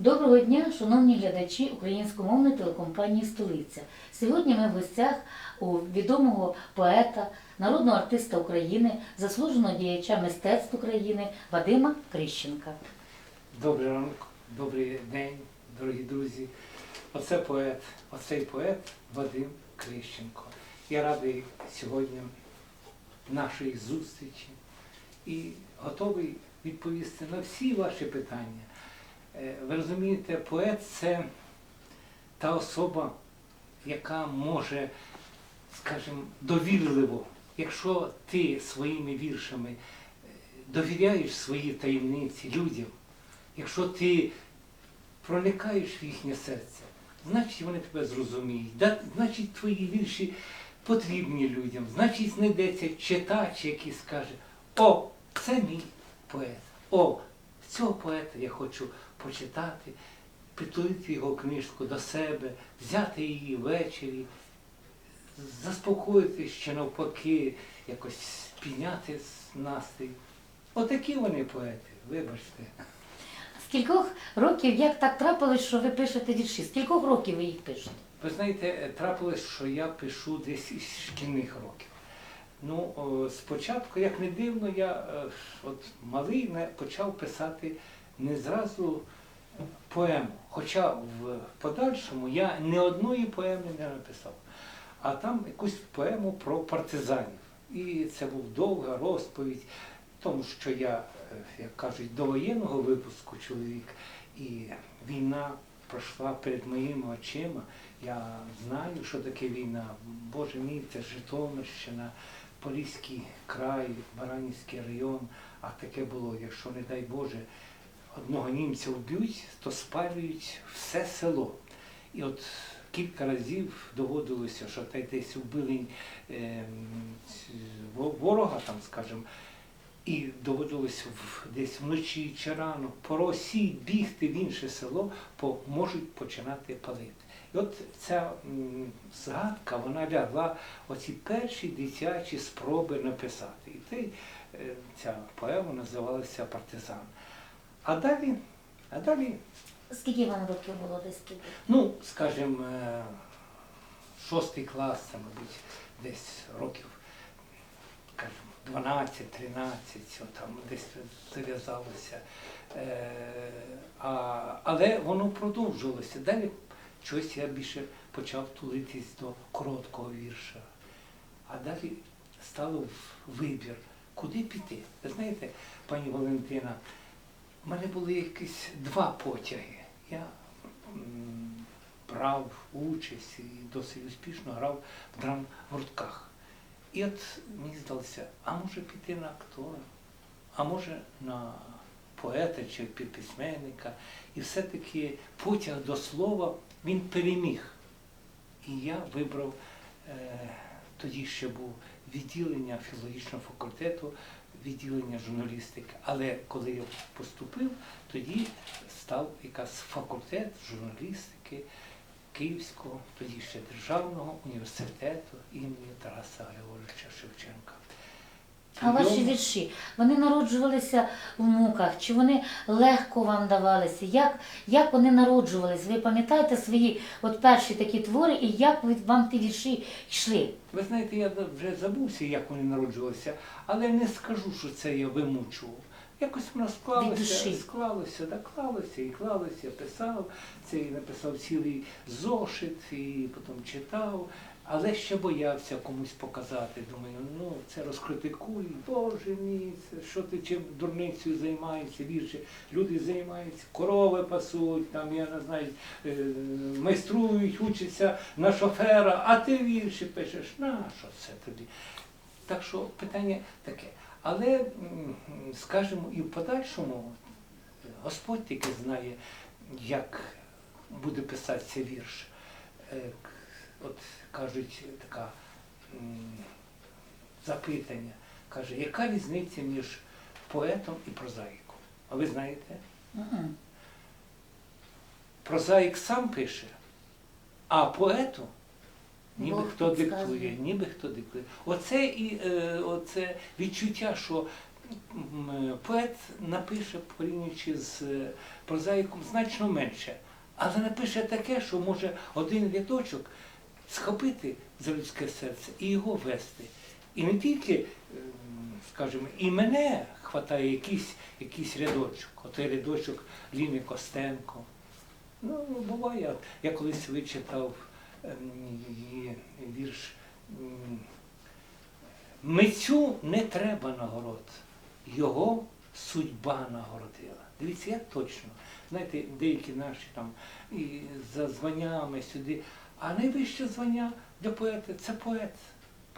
Доброго дня, шановні глядачі українськомовної телекомпанії Столиця. Сьогодні ми в гостях у відомого поета, народного артиста України, заслуженого діяча мистецтв України Вадима Крищенка. Добрий ранок, добрий день, дорогі друзі. Оце поет, оцей поет Вадим Крищенко. Я радий сьогодні нашої зустрічі і готовий відповісти на всі ваші питання. Е, Ви розумієте, поет це та особа, яка може, скажімо, довірливо, якщо ти своїми віршами е, довіряєш свої таємниці людям, якщо ти проникаєш в їхнє серце, значить вони тебе зрозуміють. Значить, твої вірші потрібні людям. Значить, знайдеться читач, який скаже, о, це мій поет. О, цього поета я хочу почитати, притулити його книжку до себе, взяти її ввечері, заспокоїтись чи навпаки, якось підняти настрій. Отакі вони поети, вибачте. З кількох років як так трапилось, що ви пишете вірші? З кількох років ви їх пишете? Ви знаєте, трапилось, що я пишу десь із шкільних років. Ну, о, спочатку, як не дивно, я е, от малий почав писати не зразу поему. Хоча в подальшому я ні одної поеми не написав, а там якусь поему про партизанів. І це був довга розповідь, тому що я, е, як кажуть, до воєнного випуску чоловік, і війна пройшла перед моїми очима. Я знаю, що таке війна. Боже мій, це Житомирщина, Поліський край, Баранівський район. А таке було, якщо, не дай Боже, одного німця вб'ють, то спалюють все село. І от кілька разів доводилося, що та й десь вбили е, ворога, там, скажімо, і доводилося в- десь вночі чи рано по Росії бігти в інше село, бо можуть починати палити. І от ця згадка, вона лягла оці перші дитячі спроби написати. І е, ця поема називалася Партизан. А далі, а далі Скільки вам років було десь тоді? Ну, скажімо, е, шостий клас, це, мабуть, десь років, скажімо, 12-13, от там десь зав'язалося. Е, але воно продовжувалося. Далі щось я більше почав тулитись до короткого вірша. А далі стало вибір, куди піти. Ви знаєте, пані Валентина, у мене були якісь два потяги. Я брав участь і досить успішно грав в драмгуртках. І от мені здалося, а може піти на актора, а може на поета чи письменника. І все-таки потяг до слова він переміг. І я вибрав, е, тоді ще був відділення філологічного факультету, відділення журналістики. Але коли я поступив, тоді став якраз факультет журналістики Київського, тоді ще Державного університету імені Тараса Григоровича Шевченка. А ваші вірші, вони народжувалися в муках, чи вони легко вам давалися? Як, як вони народжувались? Ви пам'ятаєте свої от перші такі твори і як вам ті вірші йшли? Ви знаєте, я вже забувся, як вони народжувалися, але не скажу, що це я вимучував. Якось воно склалося, склалося, да, клалося і клалося, писав. Це і написав цілий зошит, і потім читав, але ще боявся комусь показати. Думаю, ну це розкритикуй, Боже мій, що ти чим дурницею займаєшся, вірші. Люди займаються, корови пасуть, там, я не знаю, е, майструють, учаться на шофера, а ти вірші пишеш, на що це тобі? Так що питання таке. Але, скажімо, і в подальшому Господь тільки знає, як буде писатися вірш. От кажуть така запитання, каже, яка різниця між поетом і прозаїком? А ви знаєте? Мгм. Прозаїк сам пише, а поету ніби Бог хто підказує. диктує, ніби хто диктує. Оце і е, оце відчуття, що поет напише, порівнюючи з е, прозаїком, значно менше. Але напише таке, що може один рядочок схопити за людське серце і його вести. І не тільки, ем, скажімо, і мене хватає якийсь, якийсь рядочок, отой рядочок Ліни Костенко. Ну, буває. Я колись вичитав ем, її вірш. Митцю не треба нагород, його судьба нагородила. Дивіться, як точно. Знаєте, деякі наші там і за званнями сюди, а найвище звання для поета це поет.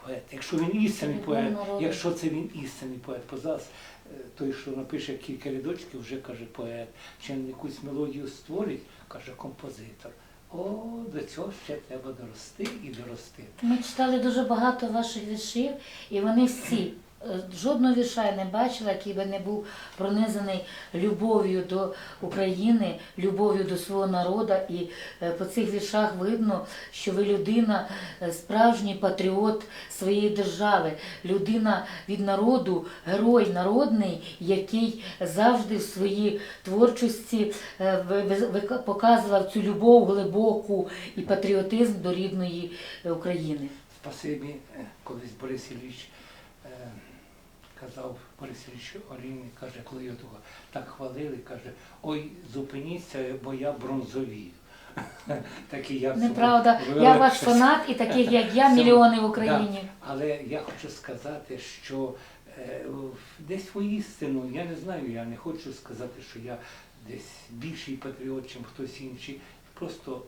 Поет. Якщо він істинний поет, якщо це він істинний поет, позас е, той, що напише кілька рядочків, вже каже поет, чи якусь мелодію створить, каже композитор. О, до цього ще треба дорости і дорости. Ми читали дуже багато ваших віршів, і вони всі. Е, Жодного вірша я не бачила, який би не був пронизаний любов'ю до України, любов'ю до свого народу. І е, по цих віршах видно, що ви людина, е, справжній патріот своєї держави, людина від народу, герой народний, який завжди в своїй творчості показував цю любов глибоку і патріотизм до рідної України. Спасибі, колись Борис Ілліч казав Борис Ілліч Олійник, каже, коли його того так хвалили, каже, ой, зупиніться, бо я бронзовію. Так я Неправда, я ваш фанат і таких, як я, мільйони в Україні. Але я хочу сказати, що е, десь воістину, я не знаю, я не хочу сказати, що я десь більший патріот, ніж хтось інший. Просто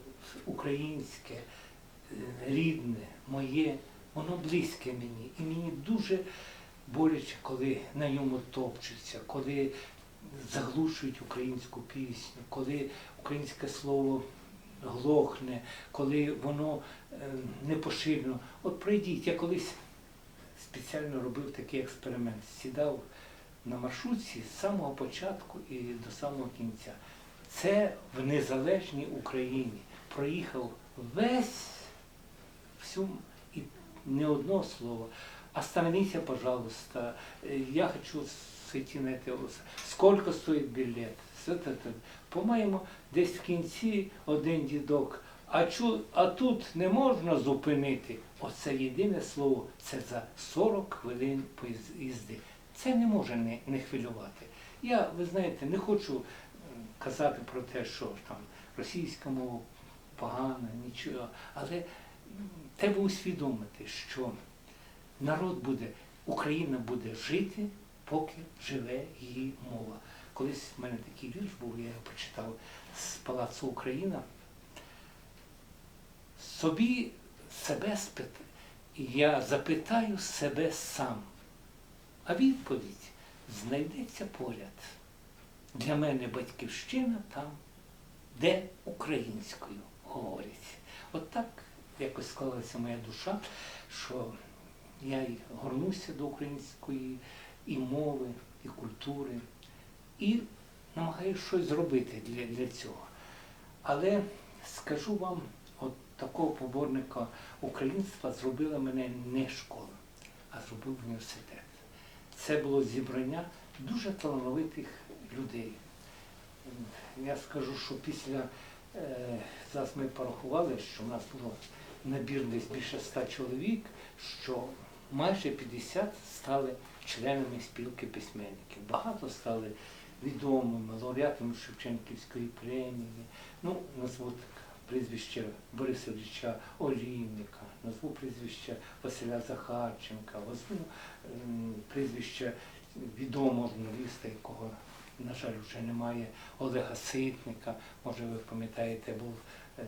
українське, е, рідне, моє, воно близьке мені. І мені дуже боляче, коли на ньому топчуться, коли заглушують українську пісню, коли українське слово глохне, коли воно е, не поширено. От пройдіть, я колись спеціально робив такий експеримент. Сідав на маршрутці з самого початку і до самого кінця. Це в незалежній Україні. Проїхав весь всю і не одно слово. Остановіться, пожалуйста. Е, Я хочу сойти на это. Сколько стоїть білет? По-моєму, десь в кінці один дідок. А, чу, а тут не можна зупинити. Оце єдине слово, це за 40 хвилин поїзди. Це не може не, не хвилювати. Я, ви знаєте, не хочу казати про те, що там російська мова погана, нічого. Але треба усвідомити, що народ буде, Україна буде жити, поки живе її мова. Колись в мене такий вірш був, я його прочитав з Палацу Україна. Собі себе спит... я запитаю себе сам, а відповідь знайдеться поряд. Для мене батьківщина там, де українською говорять. От так якось склалася моя душа, що я й горнуся до української і мови, і культури, і намагаюся щось зробити для, для цього. Але скажу вам, от такого поборника українства зробила мене не школа, а зробив університет. Це було зібрання дуже талановитих людей. Я скажу, що після е, зараз ми порахували, що в нас було набір десь більше ста чоловік, що майже 50 стали членами спілки письменників. Багато стали відомими, лауреатами Шевченківської премії. Ну, назву прізвище Бориса Ілліча Олійника, назву прізвище Василя Захарченка, назву ем, прізвище відомого журналіста, якого, на жаль, вже немає, Олега Ситника. Може, ви пам'ятаєте, був е,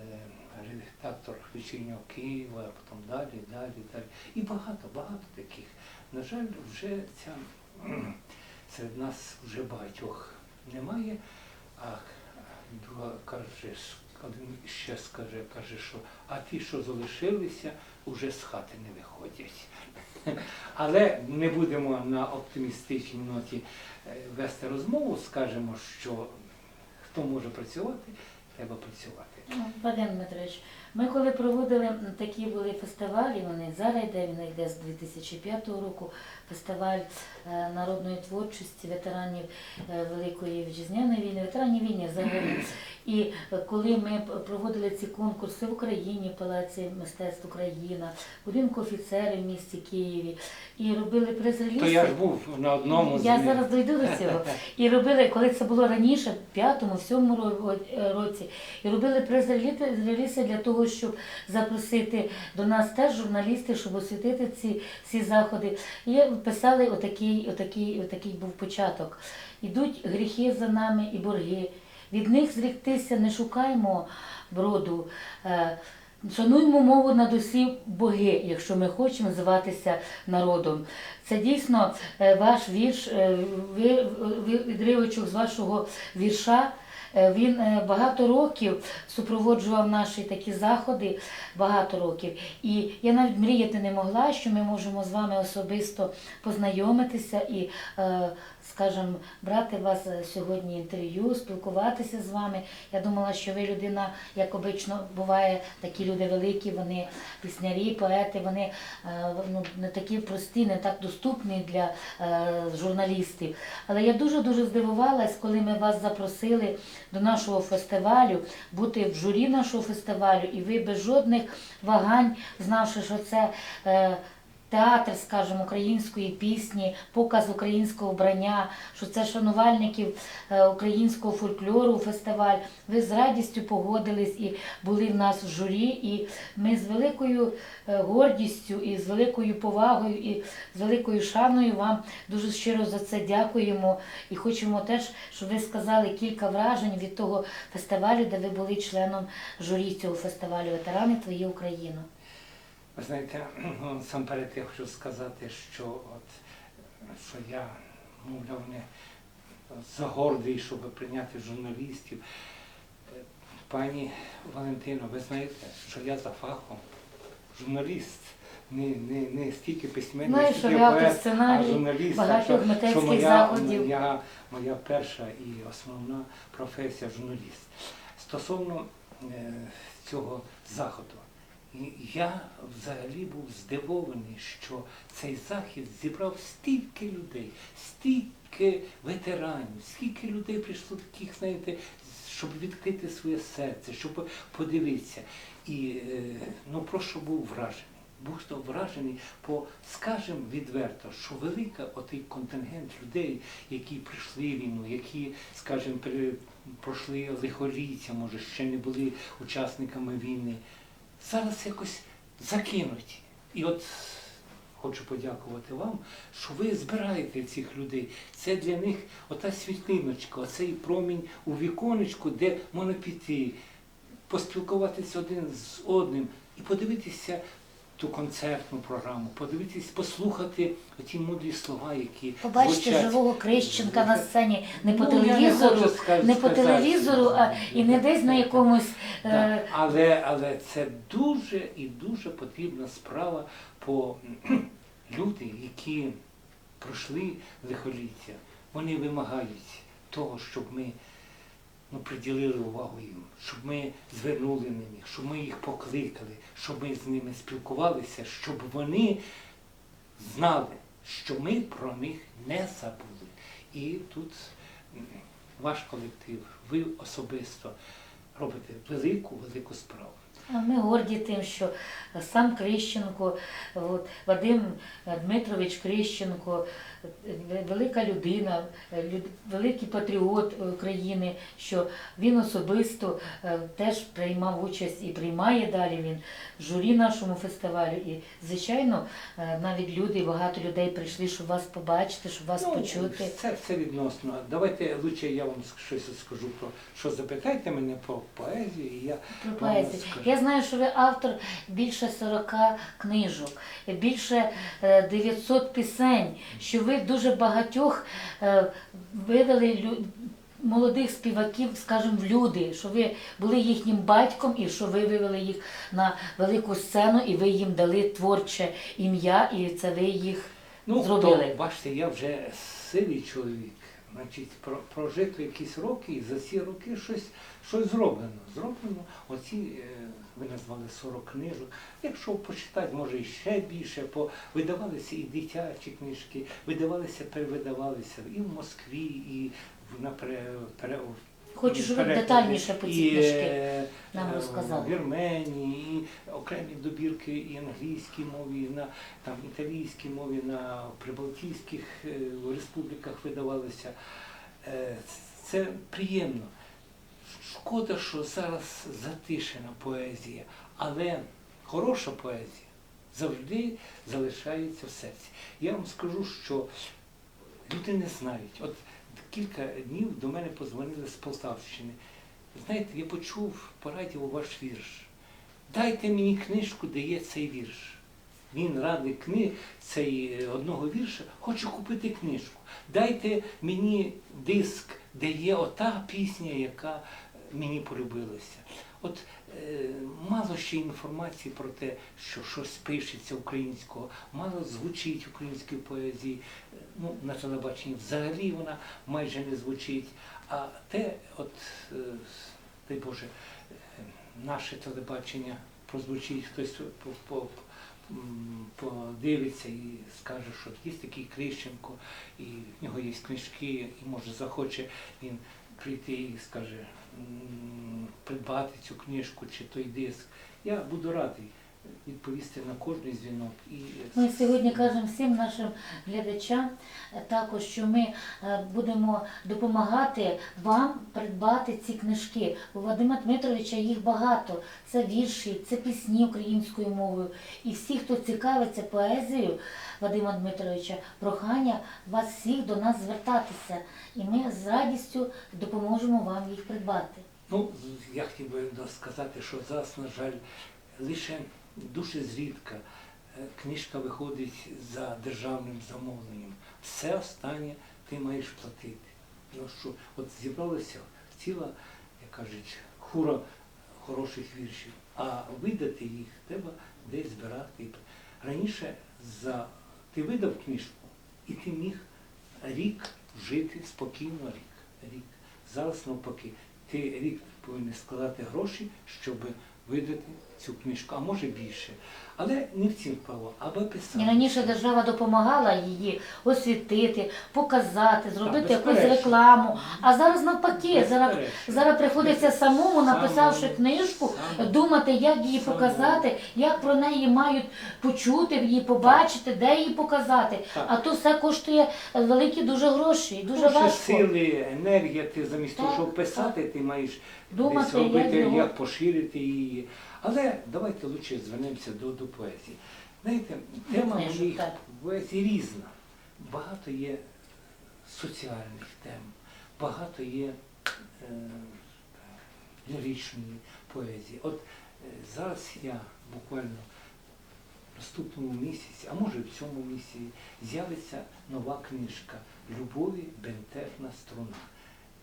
редактор вечірнього Києва, а потім далі, далі, далі. І багато, багато таких. На жаль, вже ця серед нас вже багатьох немає, а друга каже, один ще скаже, каже, що а ті, що залишилися, вже з хати не виходять. Але не будемо на оптимістичній ноті е, вести розмову, скажемо, що хто може працювати, треба працювати. Вадим Дмитрович, ми коли проводили такі були фестивалі, вони зараз йде, він йде з 2005 року, фестиваль е, народної творчості ветеранів е, Великої Вітчизняної війни, ветеранів війни взагалі. І коли ми проводили ці конкурси в Україні, в Палаці мистецтв Україна, будинку офіцерів в місті Києві, і робили прес-релізи. То я ж був на одному з Я зараз дойду до цього. І робили, коли це було раніше, в п'ятому, в сьомому році, і робили прес-релізи для того, щоб запросити до нас теж журналістів, щоб освітити ці всі заходи. І писали отакий, отакий, отакий був початок. Ідуть гріхи за нами і борги. Від них зріктися не шукаймо броду. Е, Шануймо мову над усі боги, якщо ми хочемо зватися народом. Це дійсно е, ваш вірш, е, ви- ви- відривочок з вашого вірша. Е, Він е, багато років супроводжував наші такі заходи, багато років. І я навіть мріяти не могла, що ми можемо з вами особисто познайомитися і, е, скажімо, брати вас е, сьогодні інтерв'ю, спілкуватися з вами. Я думала, що ви людина, як обично буває, такі люди великі, вони піснярі, поети, вони е, ну, не такі прості, не так доступні для е, журналістів. Але я дуже-дуже здивувалась, коли ми вас запросили до нашого фестивалю, бути в журі нашого фестивалю, і ви без жодних вагань, знавши, що це. Театр, скажімо, української пісні, показ українського вбрання, що це шанувальників е, українського фольклору фестиваль. Ви з радістю погодились і були в нас в журі. І ми з великою е, гордістю і з великою повагою і з великою шаною вам дуже щиро за це дякуємо. І хочемо теж, щоб ви сказали кілька вражень від того фестивалю, де ви були членом журі цього фестивалю Ветерани Твої Україна. Ви знаєте, ну, насамперед я хочу сказати, що от що я, мовляв, не загордий, щоб прийняти журналістів. Пані Валентино, ви знаєте, що я за фахом журналіст. Не, не, не стільки письменник, Знаю, стільки поет, а журналіст. що- що моя. Моя, моя перша і основна професія журналіст. Стосовно е, цього заходу, я взагалі був здивований, що цей захід зібрав стільки людей, стільки ветеранів, скільки людей прийшло таких, знаєте, щоб відкрити своє серце, щоб подивитися. І е, ну просто був вражений. Був то вражений, по скажем відверто, що велика отий контингент людей, які прийшли війну, які, скажімо, пройшли лихоліття, може, ще не були учасниками війни, зараз якось закинуті. І от хочу подякувати вам, що ви збираєте цих людей. Це для них ота світлиночка, оцей промінь у віконечку, де можна піти, поспілкуватися один з одним і подивитися ту концертну програму, подивитись, послухати ті мудрі слова, які Побачити звучать. живого Крищенка на сцені не по Ну, не телевізору, хочу ска- не по телевізору, а і не десь на якомусь. Да. е, Але, але це дуже і дуже потрібна справа, по люди, які пройшли лихоліття, вони вимагають того, щоб ми ну, приділили увагу їм, щоб ми звернули на них, щоб ми їх покликали, щоб ми з ними спілкувалися, щоб вони знали, що ми про них не забули. І тут ваш колектив, ви особисто робите велику, велику справу. Ми горді тим, що сам Крищенко, от, Вадим Дмитрович Крищенко, велика людина, е, великий патріот України, що він особисто е, теж приймав участь і приймає далі він в журі нашому фестивалю. І, звичайно, е, навіть люди, багато людей прийшли, щоб вас побачити, щоб вас почути. Це все відносно. Давайте лучше я вам щось скажу про що запитайте мене про поезію, і я Про поезію. скажу. Я знаю, що ви автор більше 40 книжок, більше е, 900 пісень, що ви дуже багатьох е, вивели молодих співаків, скажімо, в люди, що ви були їхнім батьком і що ви вивели їх на велику сцену і ви їм дали творче ім'я, і це ви їх Ну, зробили. То, бачите, я вже сивий чоловік. Значить, про, прожито якісь роки, і за ці роки щось, щось зроблено. Зроблено оці, е, ви назвали 40 книжок. Якщо почитати, може і ще більше, бо видавалися і дитячі книжки, видавалися, перевидавалися і в Москві, і в- на пере, Хочу, щоб ви детальніше про ці і, книжки е, нам розказали. В Вірменії, і окремі добірки і англійській мові, і на там, італійській мові, на прибалтійських е, республіках видавалися. Е, Це приємно. Шкода, що зараз затишена поезія, але хороша поезія завжди залишається в серці. Я вам скажу, що люди не знають. От кілька днів до мене позвонили з Полтавщини. Знаєте, я почув по радіо ваш вірш. Дайте мені книжку, де є цей вірш. Він радник книг цей е, одного вірша, хочу купити книжку. Дайте мені диск, де є ота пісня, яка мені полюбилася. От е, мало ще інформації про те, що щось пишеться українського, мало звучить української поезії. Е, Ну, на телебаченні взагалі вона майже не звучить. А те, от, е, дай Боже, наше телебачення прозвучить, хтось по, по, подивиться і скаже, що є такий Крищенко, і в нього є книжки, і може захоче він прийти і скаже, придбати цю книжку чи той диск. Я буду радий відповісти на кожний дзвінок. І Ми сьогодні кажемо всім нашим глядачам е, також, що ми е, будемо допомагати вам придбати ці книжки. У Вадима Дмитровича їх багато. Це вірші, це пісні українською мовою. І всі, хто цікавиться поезією Вадима Дмитровича, прохання вас всіх до нас звертатися. І ми з радістю допоможемо вам їх придбати. Ну, я хотів би сказати, що зараз, на жаль, лише дуже зрідка е, книжка виходить за державним замовленням. Все останнє ти маєш платити. Ну що, от зібралася ціла, як кажуть, хура хороших віршів, а видати їх треба десь збирати. Раніше за ти видав книжку, і ти міг рік жити спокійно рік. рік. Зараз навпаки, ти рік повинен складати гроші, щоб видати цю книжку, а може більше. Але не в цім справа, аби писати. І раніше держава допомагала її освітити, показати, зробити якусь безперечно. рекламу. А зараз навпаки, зараз, Безперечно. зараз приходиться самому, написавши Самому. книжку, Самому. думати, як її Самому. показати, як про неї мають почути, її побачити, де її показати. Так. А то все коштує великі дуже гроші, і дуже Дуже важко. сили, енергія, ти замість того, Так, щоб писати, ти маєш Думати, десь робити, як як, його- поширити її. Але давайте лучше звернемося до, до поезії. Знаєте, тема моїх так. поезій різна. Багато є соціальних тем, багато є е, ліричної поезії. От е, зараз я буквально в наступному місяці, а може в цьому місяці, з'явиться нова книжка Любові бентежна струна.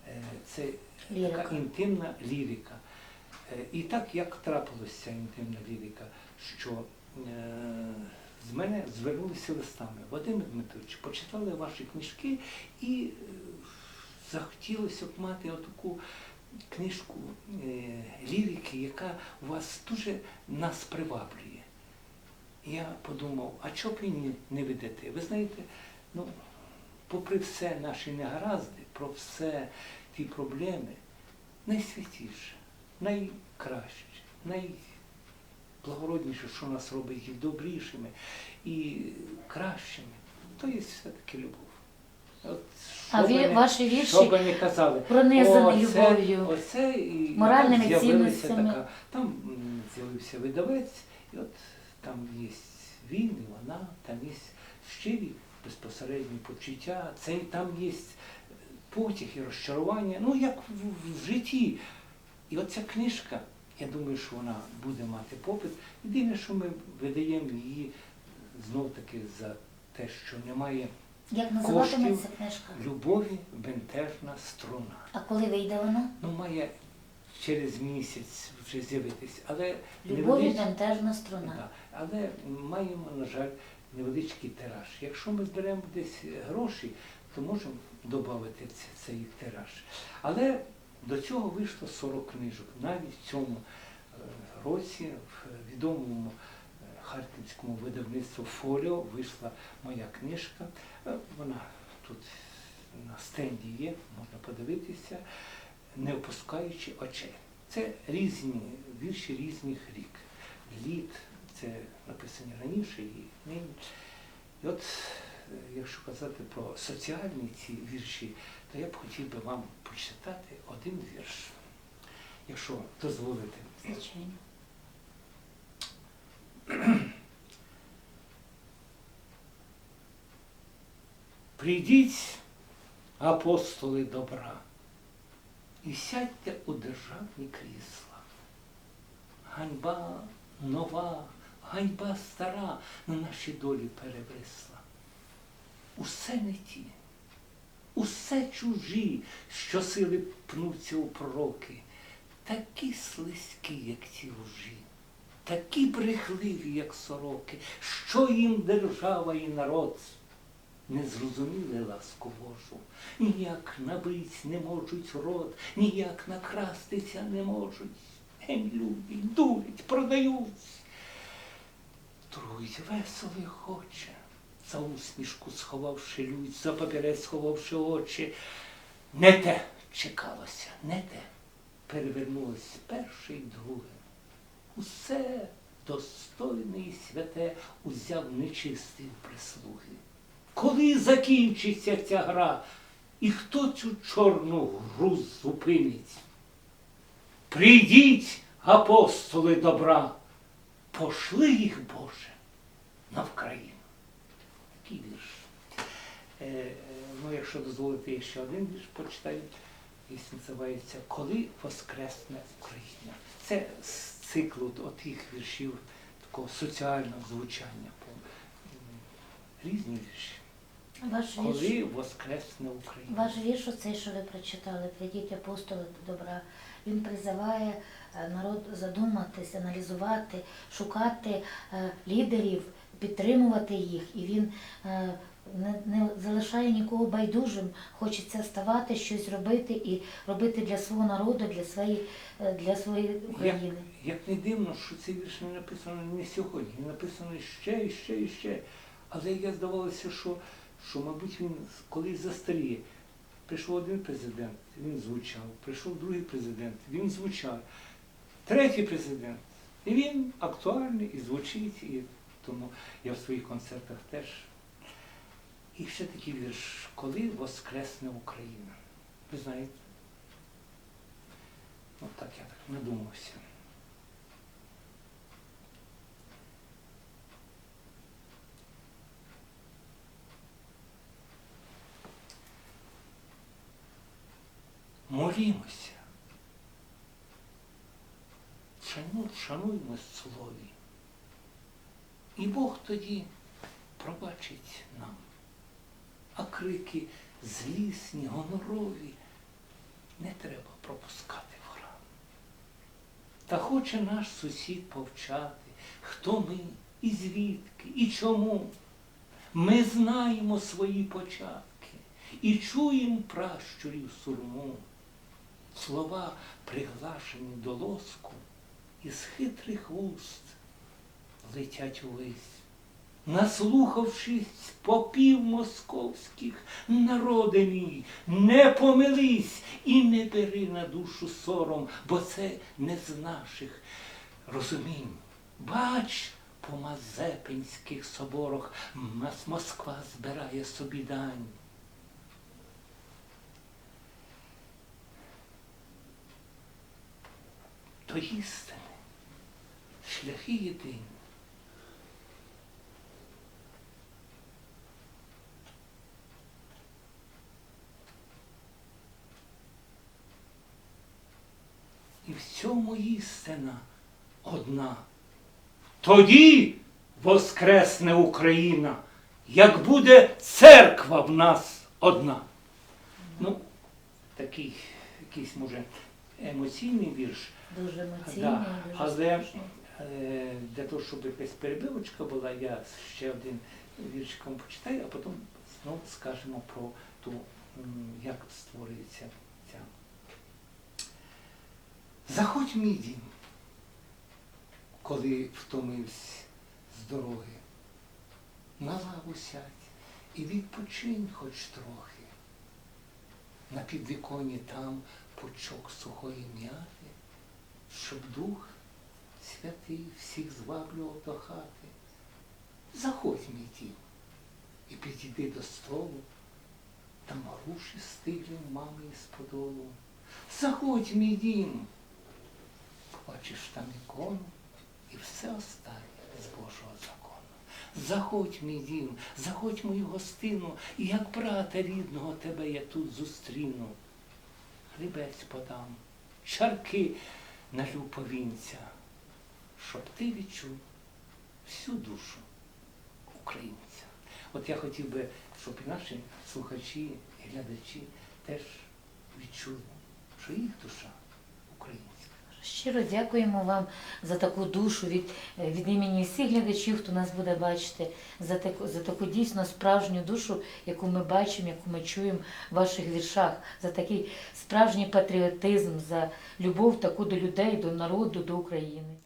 Е, Це Лірика. така інтимна лірика. Е, І так як трапилася інтимна лірика, що е, з мене звернулися листами. Вадим Дмитрович, почитали ваші книжки і е, захотілося б мати отаку книжку лірики, яка вас дуже нас приваблює. Я подумав, а чого б і не видати? Ви знаєте, ну, попри все наші негаразди, про все ті проблеми, найсвятіше, найкраще, найблагородніше, що нас робить і добрішими, і кращими, то є все-таки любов. От, А що би ві- не- ваші вірші не казали, пронизані Оце- любов'ю. Оце і моральними там цінностями. така. Там з'явився видавець, і от там є він, і вона, там є щирі безпосередні почуття, це, там є потяг і розчарування, ну як в- в житті. І оця книжка, я думаю, що вона буде мати попит. Єдине, що ми видаємо її знов таки за те, що немає Як називатиметься книжка? любові бентежна струна. А коли вийде вона? Ну, має через місяць вже з'явитись, але Любові невелич- бентежна струна. Да. Але маємо, на жаль, невеличкий тираж. Якщо ми зберемо десь гроші, то можемо додати це- цей тираж. Але до цього вийшло 40 книжок. Навіть в цьому е, році в відомому е, харківському видавництву Фоліо вийшла моя книжка. Е, Вона тут на стенді є, можна подивитися, не опускаючи очей. Це різні вірші різних рік. Літ, це написані раніше і нині. І от, якщо казати про соціальні ці вірші, то я б хотів би вам почитати один вірш, якщо дозволите. Звичайно. Прийдіть, апостоли добра, і сядьте у державні крісла. Ганьба нова, ганьба стара на наші долі перевисла. Усе не ті, усе чужі, що сили пнуться у пророки, такі слизькі, як ті лужі, такі брехливі, як сороки, що їм держава і народ? Не зрозуміли ласку Божу, ніяк набить не можуть рот, ніяк накрастися не можуть. Гень люди, дурять, продають. Трують весело хоче, за усмішку сховавши людь, за папірець сховавши очі. Не те чекалося, не те. Перевернулось перше й друге. Усе достойне і святе узяв нечистий прислуги. Коли закінчиться ця гра, і хто цю чорну гру зупинить? Прийдіть, апостоли добра, пошли їх, Боже, на Вкраїну. Такий вірш. Е, е, ну, якщо дозволите, я ще один вірш почитаю. Він називається Коли воскресне Україна. Це з циклу отих віршів такого соціального звучання. Різні вірші. Ваш вірш, Коли воскресне Україна. ваш вірш, оцей, що ви прочитали, прийдіть апостоли до добра, він призиває е, народ задуматись, аналізувати, шукати лідерів, підтримувати їх. І він е, не, не залишає нікого байдужим, хочеться ставати, щось робити і робити для свого народу, для своєї, е, для своєї України. Як не дивно, що цей вірш не написано не сьогодні, він написано ще і ще і ще. Але я здавалося, що, що мабуть, він колись застаріє. Прийшов один президент, він звучав, прийшов другий президент, він звучав, третій президент. І він актуальний і звучить, і тому я в своїх концертах теж. І ще такий вірш, коли воскресне Україна. Ви знаєте? От так я так надумався. Молімося. Шану, шануймо слові. І Бог тоді пробачить нам. А крики злісні, гонорові не треба пропускати в храм. Та хоче наш сусід повчати, хто ми, і звідки, і чому. Ми знаємо свої початки і чуємо пращурів сурму. Слова приглашені до лоску, із хитрих вуст летять увесь. Наслухавшись попів московських, народи мій, не помились і не бери на душу сором, бо це не з наших розумінь. Бач, по Мазепинських соборах Мас- Москва збирає собі дань. До істини шляхи єдині. І в цьому істина одна. Тоді воскресне Україна, як буде церква в нас одна. Ну, такий якийсь, може, емоційний вірш. Дуже емоційний, Да, дуже але е, для того, щоб якась перебивочка була, я ще один вірш вам почитаю, а потім знову скажемо про то як створюється ця. Заходь мій дім, коли втомився з дороги. На лаву сядь і відпочинь хоч трохи. На підвіконні там пучок сухої м'яти, щоб дух святий всіх зваблював до хати. Заходь, мій дім, і підійди до столу, там груші стиглі в мами із подолу. Заходь, мій дім, побачиш там ікону і все останнє з Божого закону. Заходь, мій дім, заходь мою гостину, і як брата рідного тебе я тут зустріну. Хлібець подам, чарки налю повінця, щоб ти відчув всю душу українця. От я хотів би, щоб і наші слухачі і глядачі теж відчули, що їх душа. Щиро дякуємо вам за таку душу від, е, від імені всіх глядачів, хто нас буде бачити, за таку, за таку дійсно справжню душу, яку ми бачимо, яку ми чуємо в ваших віршах, за такий справжній патріотизм, за любов таку до людей, до народу, до України.